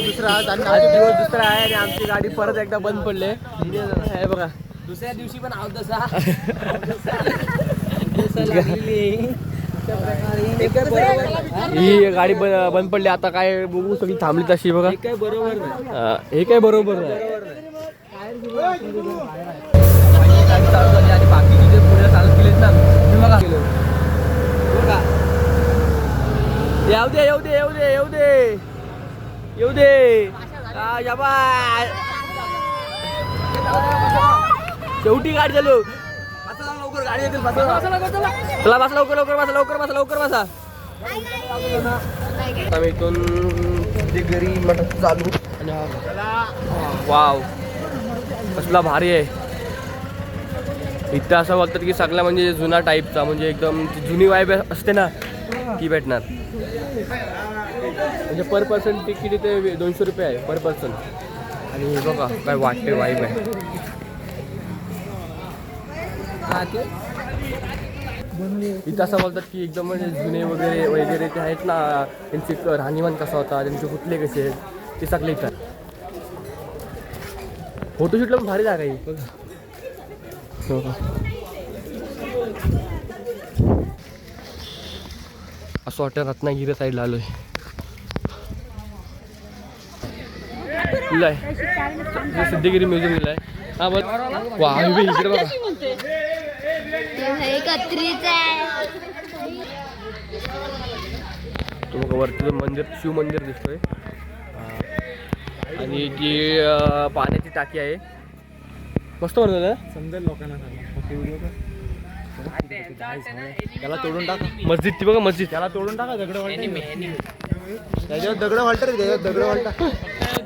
दुसरा आज आणि आज दिवस दुसरा आहे आणि आमची गाडी परत एकदा बंद पडली. हे बघा. दुसऱ्या दिवशी पण आहोत तसा. ही गाडी ब- बंद पडली. आता काय बघू सगळी थांबली तशी बघा. काय बरोबर हे काय बरोबर नाही येऊ दे येऊ दे येऊ दे येऊ दे. येऊ दे. शेवटी गाडी चालू. लवकर गाडी येते बसा चला. बसा लवकर लवकर बसा लवकर बसा लवकर बसा. आम्ही इथून घरी मटण चालू. आणि वाव. कसला भारी आहे. इथं असं बोलतात की सगळा म्हणजे जुना टाईपचा म्हणजे एकदम जुनी वाईब असते ना ती भेटणार. म्हणजे पर पर्सन तिकीट इथे दोनशे रुपये आहे पर पर्सन आणि बघा काय वाटते वाईब आहे इथं असं बोलतात की एकदम म्हणजे जुने वगैरे वगैरे ते आहेत ना त्यांची राहणीमान कसा होता त्यांचे पुतले कसे आहेत ते सगळे इथं फोटोशूटला पण भारी जागा आहे. बघा. असं वाटतं रत्नागिरी साईडला आलोय लिहिलंय इथे सिद्धगिरी म्युझियम लिहिलंय हा बघ वा इकडे बघा आहे तुम्हाला वरती जो मंदिर शिव मंदिर दिसतोय आणि अं, पाण्याची टाकी आहे मस्त बनवलं ना समजेल लोकांना त्याला तोडून टाका मस्जिद ती बघा मस्जिद त्याला तोडून टाका दगड त्याच्यावर दगड त्याच्यावर दगड वालटा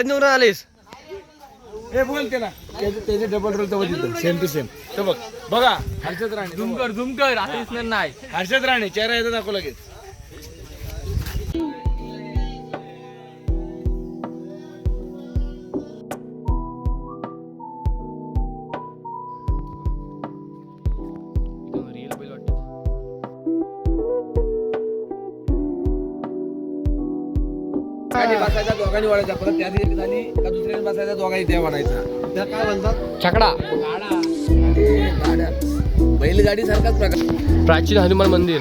निवडून आलीस हे बोल त्याला. त्याचे डबल रोल तर तिथं सेम टू सेम तो बघ. बघा. हर्षद राणे. झुम कर झुम कर आता दिसणार नाही. हर्षद राणे चेहरा येतो दाखव लगेच. बसायचा दोघांनी परत त्या दिवशी झाली का दुसऱ्याने बसायचा दोघांनी त्या त्या काय म्हणतात? छकडा. गाड्या बैलगाडी सारखाच प्रकार. प्राचीन हनुमान मंदिर.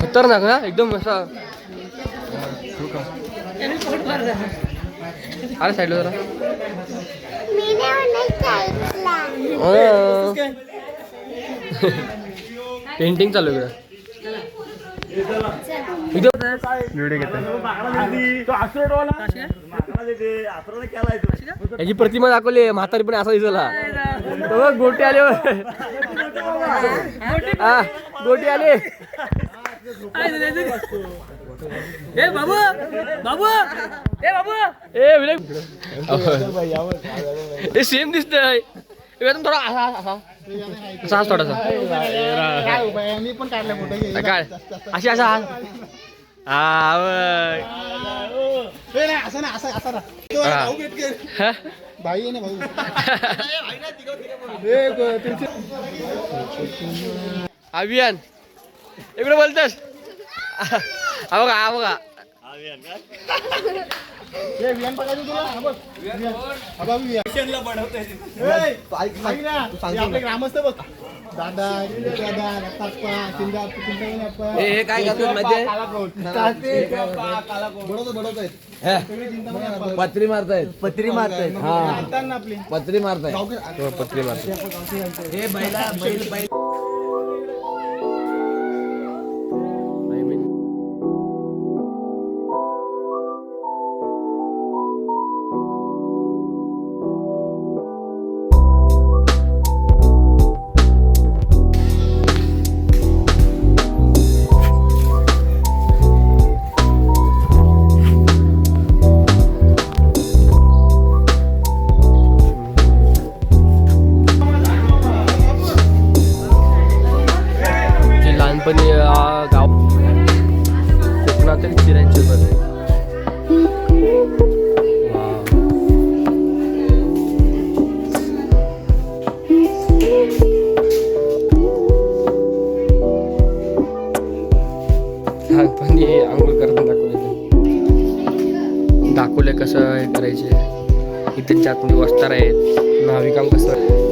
खतरनाक ना एकदम असा? अरे साईडला जरा. मी नाही ऐकला पेंटिंग चालू. आहे याची प्रतिमा दाखवली म्हातारी पण असा दिसला. गोटे आले गोटे आले. ए बाबू बाबू ए बाबू. ए विनायक हे सेम दिसतंय. थोडा असा असा असा हाच थोडासा. मी पण काढला फोटो काय अशी असा. हा. असं ना असं असं? भाई आहे ना भाऊ? अभियान. इकडे बोलतस? हा बघा हा बघा. ग्रामस्थ बघ दादा दादा दत्ताप्पा चिंदा चिंता हे काय करतात माहितीये बडवतो बडवत पत्री मारतायत. पत्री मारतायत. हा. आपली पत्री मारतायत. हो, पत्री मारतो हे बैला बैल. गाव. कोकणातील चिऱ्यांचे पण पण हे आंघोळ करताना दाखवले दाखवले कसं हे करायचे. इथे जात वस्तार आहेत. नाविकाम कसं आहे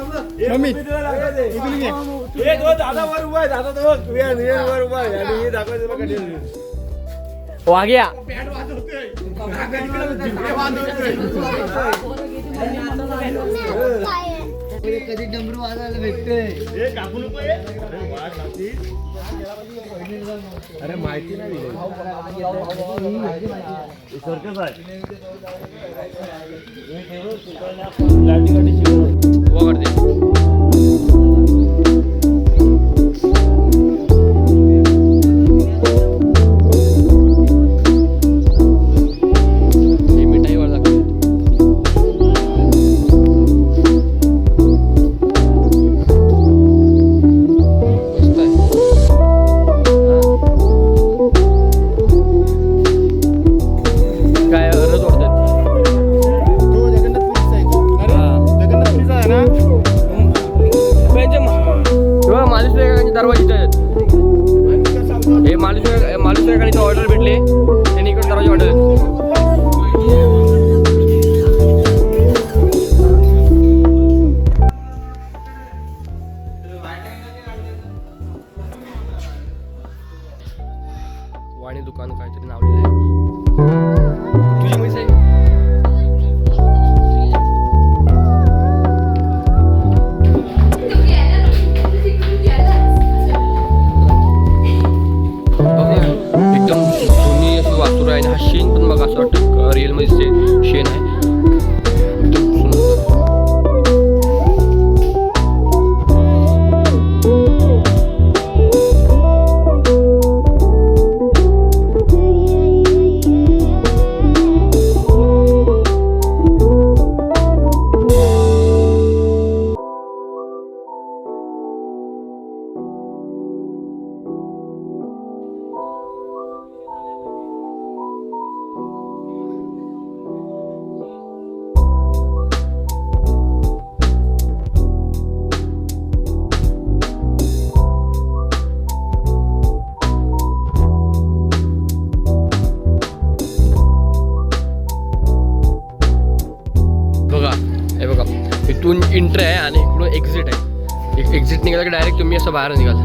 मम्मी इथून घे हे तो दादा वर उभा आहे दादा तो बघ या नियर वर उभा आहे आणि हे दाखवायचं बघ कठीण वाग्या कधी डमरू वाजायला भेटते अरे माहिती नाही. सरकस आहे. Hugo एंट्री आहे आणि इकडून एक्झिट आहे. एक्झिट निघाला की डायरेक्ट तुम्ही असं बाहेर निघाल.